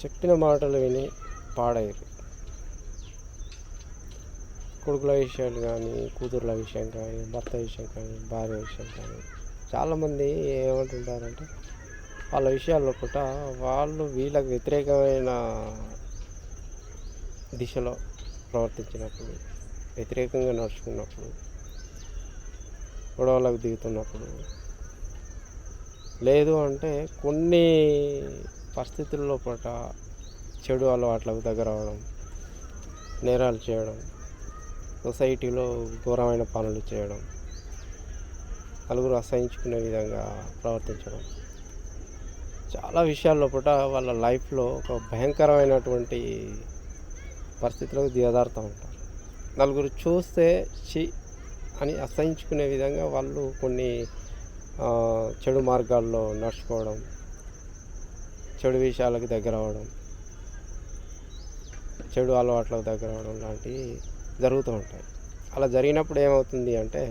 చెప్పిన మాటలు విని పాడయ్యారు కొడుకుల విషయాలు కానీ కూతుర్ల విషయం కానీ భర్త విషయం కానీ భార్య విషయం కానీ చాలామంది ఏమంటుంటారంటే వాళ్ళ విషయాల్లో పూట వాళ్ళు వీళ్ళకి వ్యతిరేకమైన దిశలో ప్రవర్తించినప్పుడు వ్యతిరేకంగా నడుచుకున్నప్పుడు గొడవలకు దిగుతున్నప్పుడు లేదు అంటే కొన్ని పరిస్థితుల్లో పూట చెడు అలవాట్లకు దగ్గర అవడం నేరాలు చేయడం సొసైటీలో ఘోరమైన పనులు చేయడం నలుగురు అసహించుకునే విధంగా ప్రవర్తించడం. చాలా విషయాల్లో పూట వాళ్ళ లైఫ్లో ఒక భయంకరమైనటువంటి పరిస్థితులకు దిగదారుతూ ఉంటారు. నలుగురు చూస్తే చి అని అసహించుకునే విధంగా వాళ్ళు కొన్ని చెడు మార్గాల్లో నడుచుకోవడం చెడు విషయాలకు దగ్గర అవ్వడం చెడు అలవాట్లకు దగ్గర అవ్వడం లాంటివి జరుగుతూ ఉంటాయి. అలా జరిగినప్పుడు ఏమవుతుంది అంటే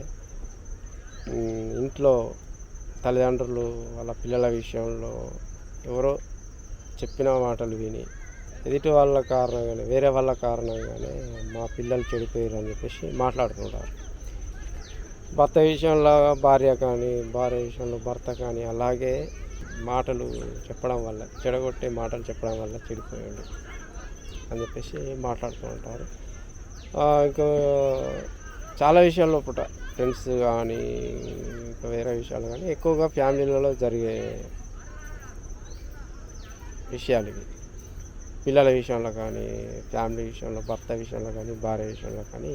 ఇంట్లో తల్లిదండ్రులు వాళ్ళ పిల్లల విషయంలో ఎవరో చెప్పిన మాటలు విని ఎదుటి వాళ్ళ కారణంగానే వేరే వాళ్ళ కారణంగానే మా పిల్లలు చెడిపోయారు అని చెప్పేసి మాట్లాడుతుంటారు భర్త విషయంలో భార్య కానీ భార్య విషయంలో భర్త కానీ అలాగే మాటలు చెప్పడం వల్ల చెడగొట్టే మాటలు చెప్పడం వల్ల చెడిపోయాడు అని చెప్పేసి మాట్లాడుతూ ఉంటారు. ఇంకా చాలా విషయాల్లో పుట్ట ఫ్రెండ్స్ కానీ ఇంకా వేరే విషయాలు కానీ ఎక్కువగా ఫ్యామిలీలలో జరిగే విషయాలు ఇవి. పిల్లల విషయంలో కానీ ఫ్యామిలీ విషయంలో భర్త విషయంలో కానీ భార్య విషయంలో కానీ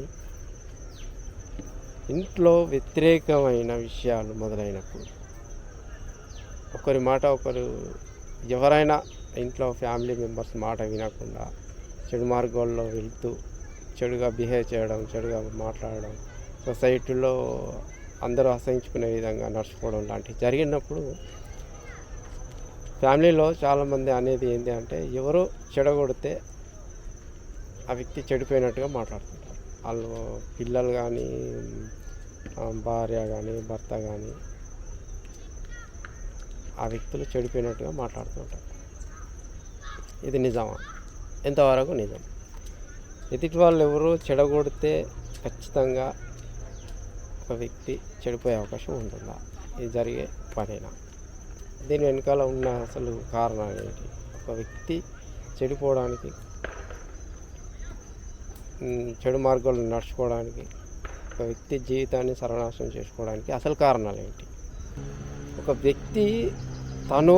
ఇంట్లో వ్యతిరేకమైన విషయాలు మొదలైనప్పుడు ఒకరి మాట ఒకరు ఎవరైనా ఇంట్లో ఫ్యామిలీ మెంబర్స్ మాట వినకుండా చెడు మార్గాల్లో వెళ్తూ చెడుగా బిహేవ్ చేయడం చెడుగా మాట్లాడడం సొసైటీలో అందరూ అసహించుకునే విధంగా నడుచుకోవడం లాంటివి జరిగినప్పుడు ఫ్యామిలీలో చాలామంది అనేది ఏంటి అంటే ఎవరో చెడగొడితే ఆ వ్యక్తి చెడిపోయినట్టుగా మాట్లాడుతుంటారు. వాళ్ళు పిల్లలు కానీ భార్య కానీ భర్త కానీ ఆ వ్యక్తులు చెడిపోయినట్టుగా మాట్లాడుతుంటారు ఇది నిజమా? ఎంతవరకు నిజం? ఎదుటి వాళ్ళు ఎవరో చెడగొడితే ఖచ్చితంగా ఒక వ్యక్తి చెడిపోయే అవకాశం ఉంటుందా? ఇది జరిగే పనేనా? దీని వెనకాల ఉన్న అసలు కారణాలు ఏంటి ఒక వ్యక్తి చెడిపోవడానికి చెడు మార్గాలు నడుచుకోవడానికి ఒక వ్యక్తి జీవితాన్ని సర్వనాశనం చేసుకోవడానికి అసలు కారణాలు ఏంటి ఒక వ్యక్తి తను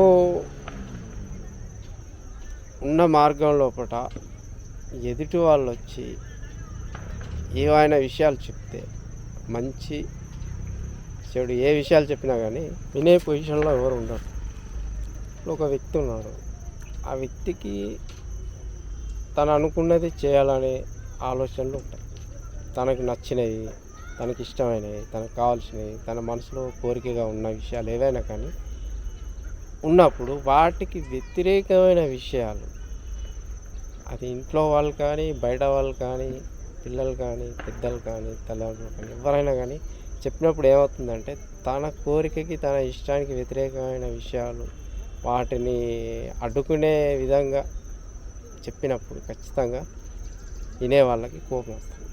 ఉన్న మార్గం లోపల ఎదుటి వాళ్ళు వచ్చి ఏవైనా విషయాలు చెప్తే మంచి చెడు ఏ విషయాలు చెప్పినా కానీ వినే పొజిషన్లో ఎవరు ఉండరు. ఒక వ్యక్తి ఉన్నాడు. ఆ వ్యక్తికి తను అనుకున్నది చేయాలనే ఆలోచనలు ఉంటాయి. తనకు నచ్చినవి తనకి ఇష్టమైనవి తనకు కావాల్సినవి తన మనసులో కోరికగా ఉన్న విషయాలు ఏవైనా కానీ ఉన్నప్పుడు వాటికి వ్యతిరేకమైన విషయాలు. అది ఇంట్లో వాళ్ళు కానీ బయట వాళ్ళు కానీ పిల్లలు కానీ పెద్దలు కానీ తల్లిదండ్రులు కానీ ఎవరైనా కానీ చెప్పినప్పుడు ఏమవుతుందంటే తన కోరికకి తన ఇష్టానికి వ్యతిరేకమైన విషయాలు వాటిని అడ్డుకునే విధంగా చెప్పినప్పుడు ఖచ్చితంగా వినే వాళ్ళకి కోపం వస్తుంది.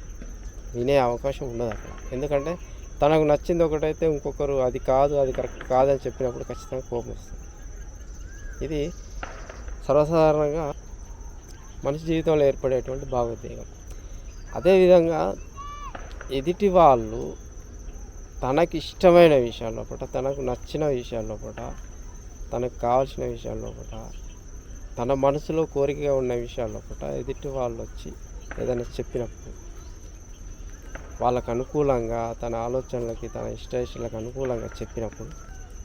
వినే అవకాశం ఉండదు అక్కడ ఎందుకంటే తనకు నచ్చింది ఒకటైతే ఇంకొకరు అది కాదు అది కరెక్ట్ కాదని చెప్పినప్పుడు ఖచ్చితంగా కోపం వస్తుంది. ఇది సర్వసాధారణంగా మనిషి జీవితంలో ఏర్పడేటువంటి భావోద్వేగం. అదేవిధంగా ఎదుటి వాళ్ళు తనకి ఇష్టమైన విషయాల్లో పూట తనకు నచ్చిన విషయాల్లో పూట తనకు కావాల్సిన విషయాల్లో పూట తన మనసులో కోరికగా ఉన్న విషయాల్లో పూట ఎదుటి వాళ్ళు వచ్చి ఏదైనా చెప్పినప్పుడు వాళ్ళకు అనుకూలంగా తన ఆలోచనలకి తన ఇష్టాలకు అనుకూలంగా చెప్పినప్పుడు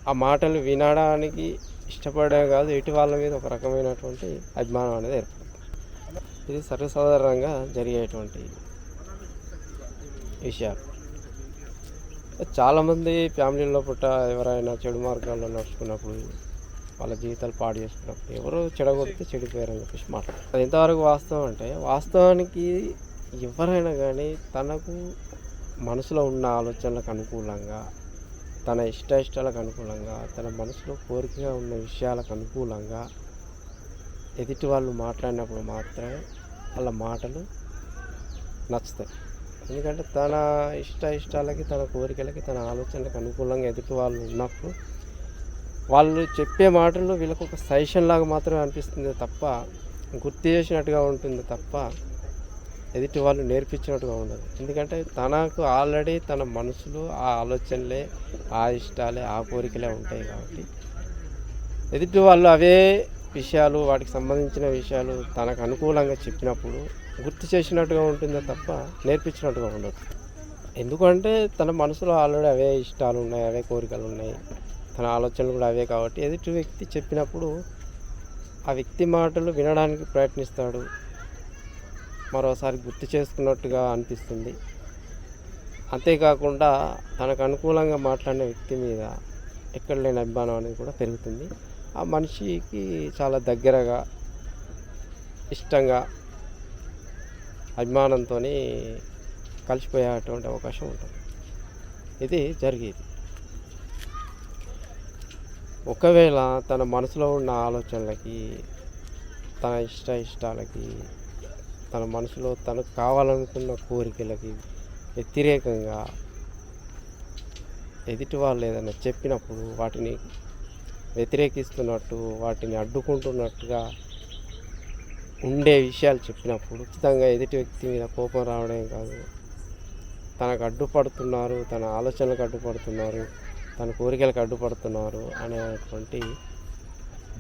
ఆ మాటలు వినడానికి ఇష్టపడడం కాదు ఇటు వాళ్ళ మీద ఒక రకమైనటువంటి అభిమానం అనేది ఏర్పడుతుంది. ఇది సర్వసాధారణంగా జరిగేటువంటి విషయాలు. చాలామంది ఫ్యామిలీలో పుట్ట ఎవరైనా చెడు మార్గాల్లో నడుచుకున్నప్పుడు వాళ్ళ జీవితాలు పాడు చేసుకున్నప్పుడు ఎవరు చెడగొడితే చెడిపోయారని చెప్పేసి మాట్లాడారు అది ఎంతవరకు వాస్తవం అంటే వాస్తవానికి ఎవరైనా కానీ తనకు మనసులో ఉన్న ఆలోచనలకు అనుకూలంగా తన ఇష్ట ఇష్టాలకు అనుకూలంగా తన మనసులో కోరికగా ఉన్న విషయాలకు అనుకూలంగా ఎదుటి వాళ్ళు మాట్లాడినప్పుడు మాత్రమే వాళ్ళ మాటలు నచ్చుతాయి. ఎందుకంటే తన ఇష్ట ఇష్టాలకి తన కోరికలకి తన ఆలోచనలకు అనుకూలంగా ఎదుటి వాళ్ళు ఉన్నప్పుడు వాళ్ళు చెప్పే మాటలు వీళ్ళకు ఒక సజెషన్ లాగా మాత్రమే అనిపిస్తుంది తప్ప గుర్తు చేసినట్టుగా ఉంటుంది తప్ప ఎదుటి వాళ్ళు నేర్పించినట్టుగా ఉండదు ఎందుకంటే తనకు ఆల్రెడీ తన మనసులో ఆ ఆలోచనలే ఆ ఇష్టాలే ఆ కోరికలే ఉంటాయి కాబట్టి ఎదుటి వాళ్ళు అవే విషయాలు వాటికి సంబంధించిన విషయాలు తనకు అనుకూలంగా చెప్పినప్పుడు గుర్తు చేసినట్టుగా ఉంటుందే తప్ప నేర్పించినట్టుగా ఉండదు. ఎందుకంటే తన మనసులో ఆల్రెడీ అవే ఇష్టాలు ఉన్నాయి అవే కోరికలు ఉన్నాయి. తన ఆలోచనలు కూడా అవే కాబట్టి ఎదుటి వ్యక్తి చెప్పినప్పుడు ఆ వ్యక్తి మాటలు వినడానికి ప్రయత్నిస్తాడు. మరోసారి గుర్తు చేసుకున్నట్టుగా అనిపిస్తుంది. అంతేకాకుండా తనకు అనుకూలంగా మాట్లాడిన వ్యక్తి మీద ఎక్కడ లేని అభిమానం అనేది కూడా పెరుగుతుంది. ఆ మనిషికి చాలా దగ్గరగా ఇష్టంగా అభిమానంతో కలిసిపోయేటువంటి అవకాశం ఉంటుంది. ఇది జరిగేది. ఒకవేళ తన మనసులో ఉన్న ఆలోచనలకి తన ఇష్ట ఇష్టాలకి తన మనసులో తనకు కావాలనుకున్న కోరికలకి వ్యతిరేకంగా ఎదుటి వాళ్ళు ఏదైనా చెప్పినప్పుడు వాటిని వ్యతిరేకిస్తున్నట్టు వాటిని అడ్డుకుంటున్నట్టుగా ఉండే విషయాలు చెప్పినప్పుడు ఉచితంగా ఎదుటి వ్యక్తి మీద కోపం రావడం కాదు. తనకు అడ్డుపడుతున్నారు తన ఆలోచనలకు అడ్డుపడుతున్నారు తన కోరికలకు అడ్డుపడుతున్నారు అనేటువంటి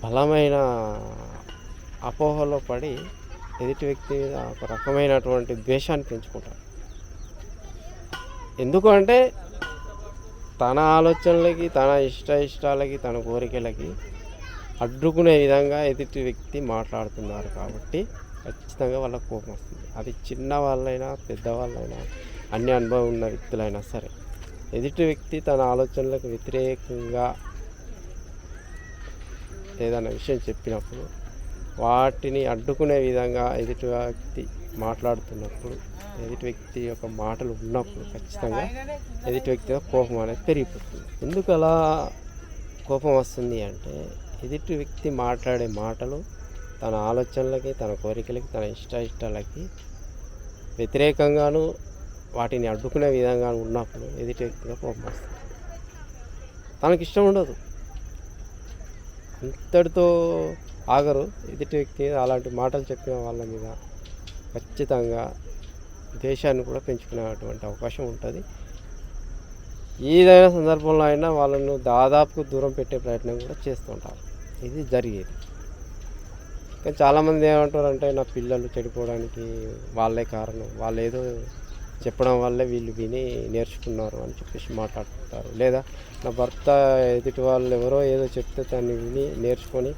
బలమైన అపోహలో పడి ఎదుటి వ్యక్తి మీద ఒక రకమైనటువంటి ద్వేషాన్ని పెంచుకుంటారు ఎందుకు అంటే తన ఆలోచనలకి తన ఇష్ట ఇష్టాలకి తన కోరికలకి అడ్డుకునే విధంగా ఎదుటి వ్యక్తి మాట్లాడుతున్నారు కాబట్టి ఖచ్చితంగా వాళ్ళకి కోపం వస్తుంది. అది చిన్న వాళ్ళైనా పెద్దవాళ్ళైనా అన్ని అనుభవం ఉన్న వ్యక్తులైనా సరే. ఎదుటి వ్యక్తి తన ఆలోచనలకు వ్యతిరేకంగా ఏదైనా విషయం చెప్పినప్పుడు వాటిని అడ్డుకునే విధంగా ఎదుటి వ్యక్తి మాట్లాడుతున్నప్పుడు ఎదుటి వ్యక్తి యొక్క మాటలు ఉన్నప్పుడు ఖచ్చితంగా ఎదుటి వ్యక్తి కోపం అనేది పెరిగిపోతుంది. ఎందుకు అలా కోపం వస్తుంది అంటే ఎదుటి వ్యక్తి మాట్లాడే మాటలు తన ఆలోచనలకి తన కోరికలకి తన ఇష్ట ఇష్టాలకి వ్యతిరేకంగాను వాటిని అడ్డుకునే విధంగా ఉన్నప్పుడు ఎదుటి వ్యక్తిగా కోపం వస్తుంది. తనకి ఇష్టం ఉండదు. ఇంతటితో ఆగరు. ఎదుటి వ్యక్తి అలాంటి మాటలు చెప్పిన వాళ్ళ మీద ఖచ్చితంగా దేశాన్ని కూడా పెంచుకునేటువంటి అవకాశం ఉంటుంది. ఏదైనా సందర్భంలో అయినా వాళ్ళను దాదాపు దూరం పెట్టే ప్రయత్నం కూడా చేస్తుంటారు ఇది జరిగేది. కానీ చాలామంది ఏమంటారు అంటే నా పిల్లలు చెడిపోవడానికి వాళ్ళే కారణం. వాళ్ళు ఏదో చెప్పడం వల్లే వీళ్ళు విని నేర్చుకున్నారు అని చెప్పేసి మాట్లాడుకుంటారు. లేదా నా భర్త ఎదుటి వాళ్ళు ఎవరో ఏదో చెప్తే దాన్ని విని నేర్చుకొని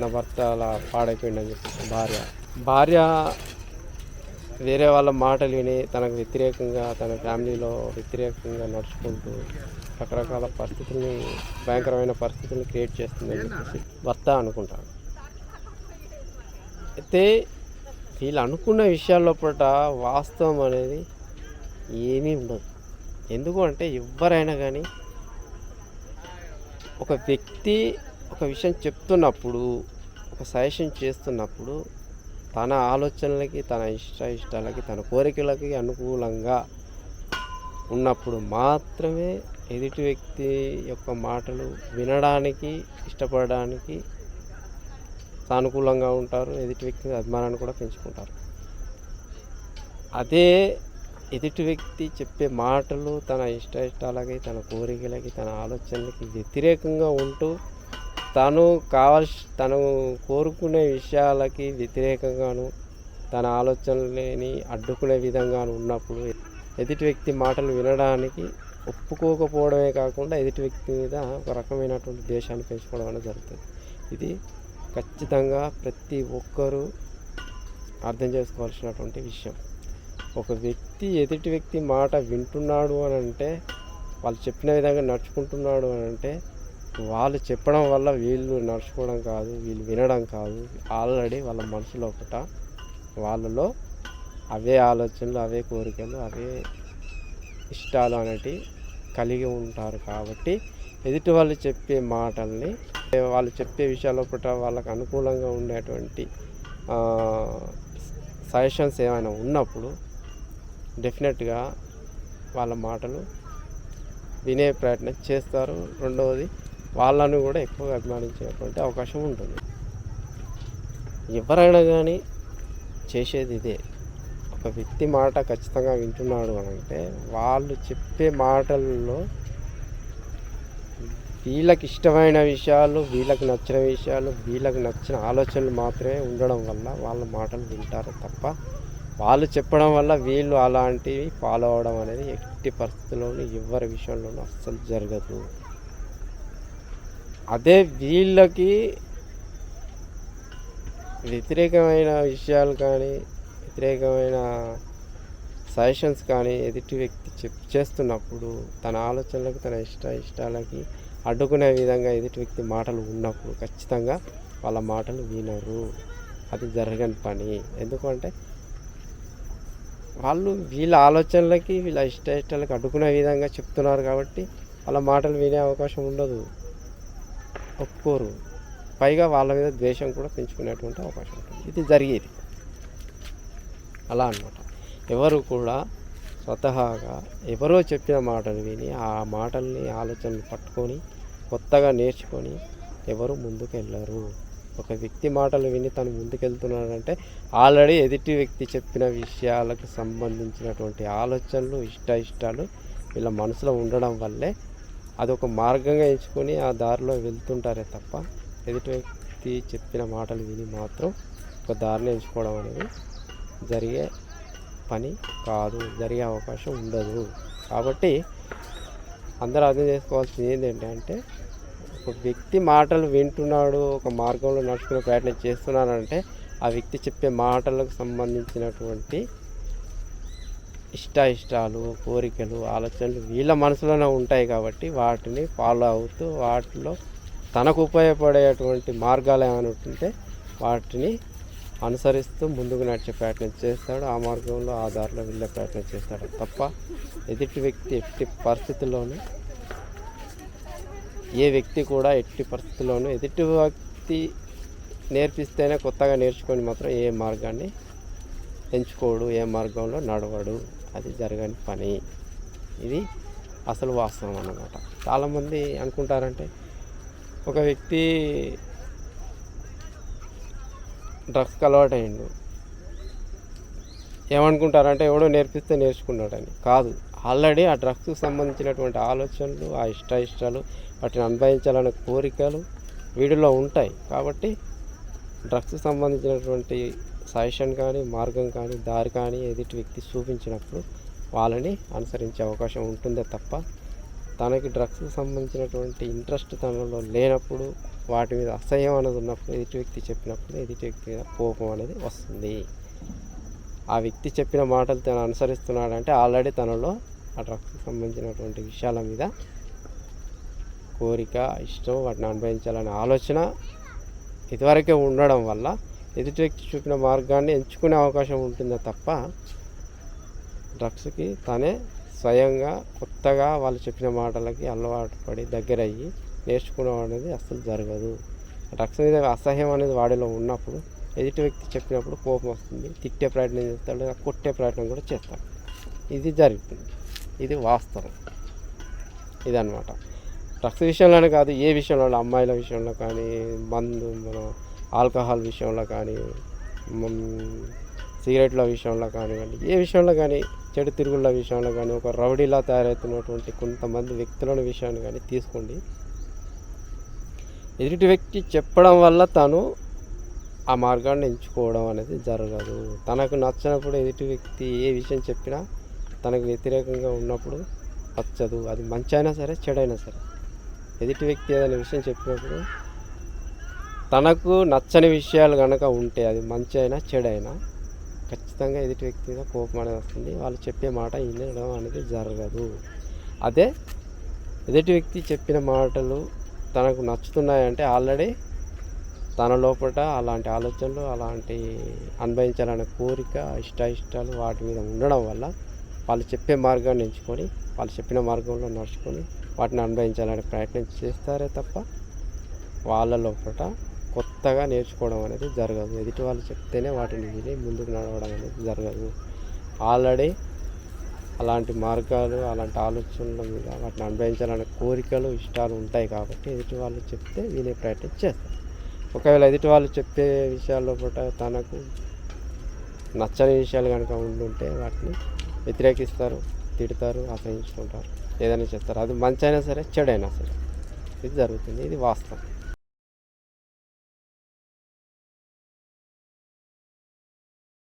నా భర్త అలా పాడైపోయిందని చెప్పేసి భార్య. భార్య వేరే వాళ్ళ మాటలు విని తనకు వ్యతిరేకంగా తన ఫ్యామిలీలో వ్యతిరేకంగా నడుచుకుంటూ రకరకాల పరిస్థితుల్ని భయంకరమైన పరిస్థితుల్ని క్రియేట్ చేస్తుందని చెప్పేసి భర్త అనుకుంటాను అయితే వీళ్ళు అనుకున్న విషయాల లోపల వాస్తవం అనేది ఏమీ ఉండదు. ఎందుకు అంటే ఎవరైనా కానీ ఒక వ్యక్తి ఒక విషయం చెప్తున్నప్పుడు ఒక సజెషన్ చేస్తున్నప్పుడు తన ఆలోచనలకి తన ఇష్ట ఇష్టాలకి తన కోరికలకి అనుకూలంగా ఉన్నప్పుడు మాత్రమే ఎదుటి వ్యక్తి యొక్క మాటలు వినడానికి ఇష్టపడడానికి సానుకూలంగా ఉంటారు ఎదుటి వ్యక్తి అభిమానాన్ని కూడా పెంచుకుంటారు. అదే ఎదుటి వ్యక్తి చెప్పే మాటలు తన ఇష్ట ఇష్టాలకి తన కోరికలకి తన ఆలోచనలకి వ్యతిరేకంగా ఉంటూ తను కావాల్సి తను కోరుకునే విషయాలకి వ్యతిరేకంగాను తన ఆలోచనలని అడ్డుకునే విధంగాను ఉన్నప్పుడు ఎదుటి వ్యక్తి మాటలు వినడానికి ఒప్పుకోకపోవడమే కాకుండా ఎదుటి వ్యక్తి మీద ఒక రకమైనటువంటి ద్వేషాన్ని పెంచుకోవడం అనేది జరుగుతుంది. ఇది ఖచ్చితంగా ప్రతి ఒక్కరూ అర్థం చేసుకోవాల్సినటువంటి విషయం. ఒక వ్యక్తి ఎదుటి వ్యక్తి మాట వింటున్నాడు అని అంటే వాళ్ళు చెప్పిన విధంగా నడుచుకుంటున్నాడు అని అంటే వాళ్ళు చెప్పడం వల్ల వీళ్ళు నడుచుకోవడం కాదు వీళ్ళు వినడం కాదు. ఆల్రెడీ వాళ్ళ మనసులో ఒకట వాళ్ళలో అవే ఆలోచనలు అవే కోరికలు అవే ఇష్టాలు అనేటివి కలిగి ఉంటారు కాబట్టి ఎదుటి వాళ్ళు చెప్పే మాటల్ని వాళ్ళు చెప్పే విషయాల పట్ల వాళ్ళకు అనుకూలంగా ఉండేటువంటి సజెషన్స్ ఏమైనా ఉన్నప్పుడు డెఫినెట్గా వాళ్ళ మాటలు వినే ప్రయత్నం చేస్తారు. రెండవది వాళ్ళను కూడా ఎక్కువగా అభిమానించేటువంటి అవకాశం ఉంటుంది. ఎవరైనా కానీ చేసేది ఇదే. ఒక వ్యక్తి మాట ఖచ్చితంగా వింటున్నాడు అని అంటే వాళ్ళు చెప్పే మాటల్లో వీళ్ళకి ఇష్టమైన విషయాలు వీళ్ళకి నచ్చిన విషయాలు వీళ్ళకి నచ్చిన ఆలోచనలు మాత్రమే ఉండడం వల్ల వాళ్ళ మాటలు వింటారు తప్ప వాళ్ళు చెప్పడం వల్ల వీళ్ళు అలాంటివి ఫాలో అవడం అనేది ఎట్టి పరిస్థితుల్లోనూ ఎవరి విషయంలోనూ అస్సలు జరగదు. అదే వీళ్ళకి వ్యతిరేకమైన విషయాలు కానీ వ్యతిరేకమైన సజెషన్స్ కానీ ఎదుటి వ్యక్తి చెప్ చేస్తున్నప్పుడు తన ఆలోచనలకు తన ఇష్ట ఇష్టాలకి అడ్డుకునే విధంగా ఎదుటి వ్యక్తి మాటలు ఉన్నప్పుడు ఖచ్చితంగా వాళ్ళ మాటలు వినరు. అది జరగని పని. ఎందుకంటే వాళ్ళు వీళ్ళ ఆలోచనలకి వీళ్ళ ఇష్ట ఇష్టాలకి అడ్డుకునే విధంగా చెప్తున్నారు కాబట్టి వాళ్ళ మాటలు వినే అవకాశం ఉండదు. ఒప్పుకోరు. పైగా వాళ్ళ మీద ద్వేషం కూడా పెంచుకునేటువంటి అవకాశం ఉంటుంది. ఇది జరిగేది. అలా అనమాట ఎవరు కూడా స్వతహాగా ఎవరో చెప్పిన మాటలు విని ఆ మాటల్ని ఆలోచనలు పట్టుకొని కొత్తగా నేర్చుకొని ఎవరు ముందుకు వెళ్ళరు ఒక వ్యక్తి మాటలు విని తను ముందుకెళ్తున్నాడంటే ఆల్రెడీ ఎదుటి వ్యక్తి చెప్పిన విషయాలకు సంబంధించినటువంటి ఆలోచనలు ఇష్ట ఇష్టాలు వీళ్ళ మనసులో ఉండడం వల్లే అదొక మార్గంగా ఎంచుకొని ఆ దారిలో వెళ్తుంటారే తప్ప ఎదుటి వ్యక్తి చెప్పిన మాటలు విని మాత్రం ఒక దారిని ఎంచుకోవడం అనేది జరిగే పని కాదు జరిగే అవకాశం ఉండదు. కాబట్టి అందరూ అర్థం చేసుకోవాల్సింది ఏంటంటే ఒక వ్యక్తి మాటలు వింటున్నాడు ఒక మార్గంలో నడుచుకునే ప్రయత్నం చేస్తున్నానంటే ఆ వ్యక్తి చెప్పే మాటలకు సంబంధించినటువంటి ఇష్ట ఇష్టాలు కోరికలు ఆలోచనలు వీళ్ళ మనసులోనే ఉంటాయి కాబట్టి వాటిని ఫాలో అవుతూ వాటిలో తనకు ఉపయోగపడేటువంటి మార్గాలు ఏమైనా ఉంటుంటే వాటిని అనుసరిస్తూ ముందుకు నడిచే ప్రయత్నం చేస్తాడు. ఆ మార్గంలో ఆ దారిలో వెళ్ళే ప్రయత్నం చేస్తాడు. తప్ప ఎదుటి వ్యక్తి ఎట్టి పరిస్థితుల్లోనూ ఏ వ్యక్తి కూడా ఎట్టి పరిస్థితుల్లోనూ ఎదుటి వ్యక్తి నేర్పిస్తేనే కొత్తగా నేర్చుకొని మాత్రం ఏ మార్గాన్ని ఎంచుకోడు ఏ మార్గంలో నడవడు. అది జరగని పని. ఇది అసలు వాస్తవం అన్నమాట. చాలామంది అనుకుంటారంటే ఒక వ్యక్తి డ్రగ్స్కి అలవాటు అయ్యిండు ఏమనుకుంటారంటే ఎవడో నేర్పిస్తే నేర్చుకున్నాడని. కాదు ఆల్రెడీ ఆ డ్రగ్స్కి సంబంధించినటువంటి ఆలోచనలు ఆ ఇష్ట ఇష్టాలు వాటిని అనుభవించాలనే కోరికలు వీడిలో ఉంటాయి. కాబట్టి డ్రగ్స్కి సంబంధించినటువంటి సజెషన్ కానీ మార్గం కానీ దారి కానీ ఎదుటి వ్యక్తి చూపించినప్పుడు వాళ్ళని అనుసరించే అవకాశం ఉంటుందే తప్ప తనకి డ్రగ్స్కి సంబంధించినటువంటి ఇంట్రెస్ట్ తనలో లేనప్పుడు వాటి మీద అసహ్యం అనేది ఉన్నప్పుడు ఎదుటి వ్యక్తి చెప్పినప్పుడు ఎదుటి వ్యక్తి మీద కోపం అనేది వస్తుంది. ఆ వ్యక్తి చెప్పిన మాటలు తను అనుసరిస్తున్నాడంటే ఆల్రెడీ తనలో ఆ డ్రగ్స్కి సంబంధించినటువంటి విషయాల మీద కోరిక ఇష్టం వాటిని అనుభవించాలనే ఆలోచన ఇదివరకే ఉండడం వల్ల ఎదుటి వ్యక్తి చూపిన మార్గాన్ని ఎంచుకునే అవకాశం ఉంటుందే తప్ప డ్రగ్స్కి తనే స్వయంగా కొత్తగా వాళ్ళు చెప్పిన మాటలకి అలవాటు పడి దగ్గర అయ్యి నేర్చుకోవడం అనేది అస్సలు జరగదు. రక్షణ మీద అసహ్యం అనేది వాడిలో ఉన్నప్పుడు ఎదుటి వ్యక్తి చెప్పినప్పుడు కోపం వస్తుంది తిట్టే ప్రయత్నం చేస్తాడు కొట్టే ప్రయత్నం కూడా చేస్తాడు. ఇది జరుగుతుంది. ఇది వాస్తవం. ఇదనమాట డ్రగ్స్ విషయంలోనే కాదు ఏ విషయంలో అమ్మాయిల విషయంలో కానీ మందు మన ఆల్కహాల్ విషయంలో కానీ సిగరెట్ల విషయంలో కానివ్వండి ఏ విషయంలో కానీ చెడు తిరుగుళ్ళ విషయంలో కానీ ఒక రౌడీలా తయారవుతున్నటువంటి కొంతమంది వ్యక్తుల విషయాన్ని కానీ తీసుకోండి. ఎదుటి వ్యక్తి చెప్పడం వల్ల తను ఆ మార్గాన్ని ఎంచుకోవడం అనేది జరగదు. తనకు నచ్చినప్పుడు ఎదుటి వ్యక్తి ఏ విషయం చెప్పినా తనకు వ్యతిరేకంగా ఉన్నప్పుడు నచ్చదు అది మంచి అయినా సరే చెడైనా సరే. ఎదుటి వ్యక్తి ఏదైనా విషయం చెప్పినప్పుడు తనకు నచ్చని విషయాలు కనుక ఉంటే అది మంచి అయినా చెడైనా ఖచ్చితంగా ఎదుటి వ్యక్తి మీద కోపం అనేది వస్తుంది. వాళ్ళు చెప్పే మాట వినడం అనేది జరగదు. అదే ఎదుటి వ్యక్తి చెప్పిన మాటలు తనకు నచ్చుతున్నాయంటే ఆల్రెడీ తన లోపల అలాంటి ఆలోచనలు అలాంటి అనుభవించాలనే కోరిక ఇష్ట ఇష్టాలు వాటి మీద ఉండడం వల్ల వాళ్ళు చెప్పే మార్గాన్ని ఎంచుకొని వాళ్ళు చెప్పిన మార్గంలో నడుచుకొని వాటిని అనుభవించాలనే ప్రయత్నం చేస్తారే తప్ప వాళ్ళ లోపల కొత్తగా నేర్చుకోవడం అనేది జరగదు. ఎదుటి వాళ్ళు చెప్తేనే వాటిని విని ముందుకు నడవడం అనేది జరగదు. ఆల్రెడీ అలాంటి మార్గాలు అలాంటి ఆలోచనల మీద వాటిని అనుభవించాలనే కోరికలు ఇష్టాలు ఉంటాయి కాబట్టి ఎదుటి వాళ్ళు చెప్తే వినే ప్రయత్నం చేస్తారు. ఒకవేళ ఎదుటి వాళ్ళు చెప్పే విషయాల్లో పూట తనకు నచ్చని విషయాలు కనుక ఉండుంటే వాటిని వ్యతిరేకిస్తారు తిడతారు అసహించుకుంటారు. ఏదైనా చేస్తారు. అది మంచి అయినా సరే చెడైనా సరే. ఇది జరుగుతుంది. ఇది వాస్తవం.